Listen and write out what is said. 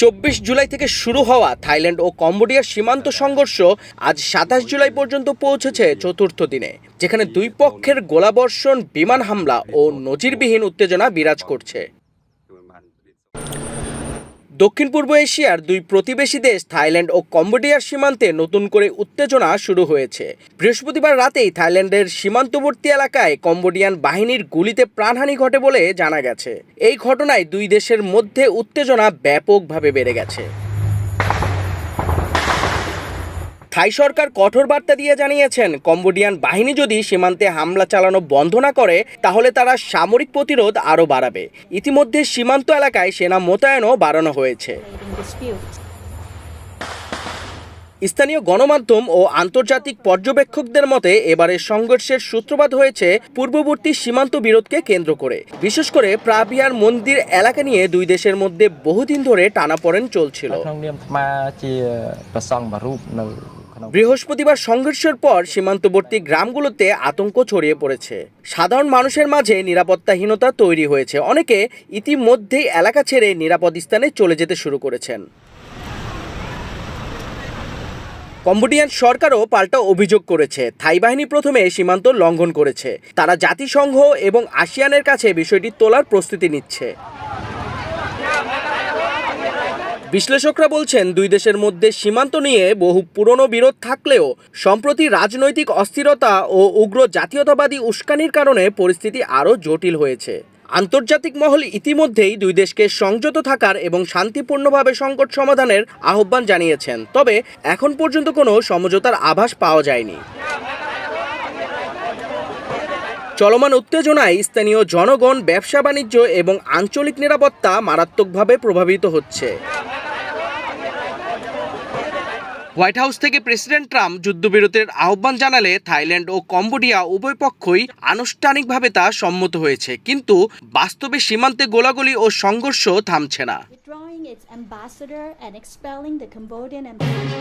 চব্বিশ জুলাই থেকে শুরু হওয়া থাইল্যান্ড ও কম্বোডিয়ার সীমান্ত সংঘর্ষ আজ সাতাশ জুলাই পর্যন্ত পৌঁছেছে চতুর্থ দিনে, যেখানে দুই পক্ষের গোলাবর্ষণ, বিমান হামলা ও নজিরবিহীন উত্তেজনা বিরাজ করছে। দক্ষিণ পূর্ব এশিয়ার দুই প্রতিবেশী দেশ থাইল্যান্ড ও কম্বোডিয়ার সীমান্তে নতুন করে উত্তেজনা শুরু হয়েছে। বৃহস্পতিবার রাতেই থাইল্যান্ডের সীমান্তবর্তী এলাকায় কম্বোডিয়ান বাহিনীর গুলিতে প্রাণহানি ঘটে বলে জানা গেছে। এই ঘটনায় দুই দেশের মধ্যে উত্তেজনা ব্যাপকভাবে বেড়ে গেছে। থাই সরকার কঠোর বার্তা দিয়ে জানিয়েছেন, কম্বোডিয়ান বাহিনী যদি সীমান্তে হামলা চালানো বন্ধ না করে, তাহলে তারা সামরিক প্রতিরোধ আরও বাড়াবে। ইতিমধ্যে সীমান্ত এলাকায় সেনা মোতায়েনও বাড়ানো হয়েছে। স্থানীয় গণমাধ্যম ও আন্তর্জাতিক পর্যবেক্ষকদের মতে এবারের সংঘর্ষের সূত্রপাত হয়েছে পূর্ববর্তী সীমান্ত বিরোধকে কেন্দ্র করে। বিশেষ করে প্রাবিয়ার মন্দির এলাকা নিয়ে দুই দেশের মধ্যে বহুদিন ধরে টানাপড়েন চলছিল। বৃহস্পতিবার সংঘর্ষের পর সীমান্তবর্তী গ্রামগুলোতে আতঙ্ক ছড়িয়ে পড়েছে। সাধারণ মানুষের মাঝে নিরাপত্তাহীনতা তৈরি হয়েছে। অনেকে ইতিমধ্যেই এলাকা ছেড়ে নিরাপদ স্থানে চলে যেতে শুরু করেছেন। কম্বোডিয়ান সরকারও পাল্টা অভিযোগ করেছে। থাই বাহিনী প্রথমে সীমান্ত লঙ্ঘন করেছে। তারা জাতিসংঘ এবং আসিয়ানের কাছে বিষয়টি তোলার প্রস্তুতি নিচ্ছে। বিশ্লেষকরা বলছেন, দুই দেশের মধ্যে সীমান্ত নিয়ে বহু পুরনো বিরোধ থাকলেও সম্প্রতি রাজনৈতিক অস্থিরতা ও উগ্র জাতীয়তাবাদী উস্কানির কারণে পরিস্থিতি আরও জটিল হয়েছে। আন্তর্জাতিক মহল ইতিমধ্যেই দুই দেশকে সংযত থাকার এবং শান্তিপূর্ণভাবে সংকট সমাধানের আহ্বান জানিয়েছেন। তবে এখন পর্যন্ত কোনো সমঝোতার আভাস পাওয়া যায়নি। চলমান উত্তেজনায় স্থানীয় জনগণ ব্যবসা বাণিজ্য এবং আঞ্চলিক নিরাপত্তা মারাত্মকভাবে প্রভাবিত হচ্ছে। হোয়াইট হাউস থেকে প্রেসিডেন্ট ট্রাম্প যুদ্ধবিরতির আহ্বান জানালে থাইল্যান্ড ও কম্বোডিয়া উভয় পক্ষই আনুষ্ঠানিকভাবে তা সম্মত হয়েছে কিন্তু বাস্তবে সীমান্তে গোলাগুলি ও সংঘর্ষ থামছে না its ambassador and expelling the Cambodian ambassador.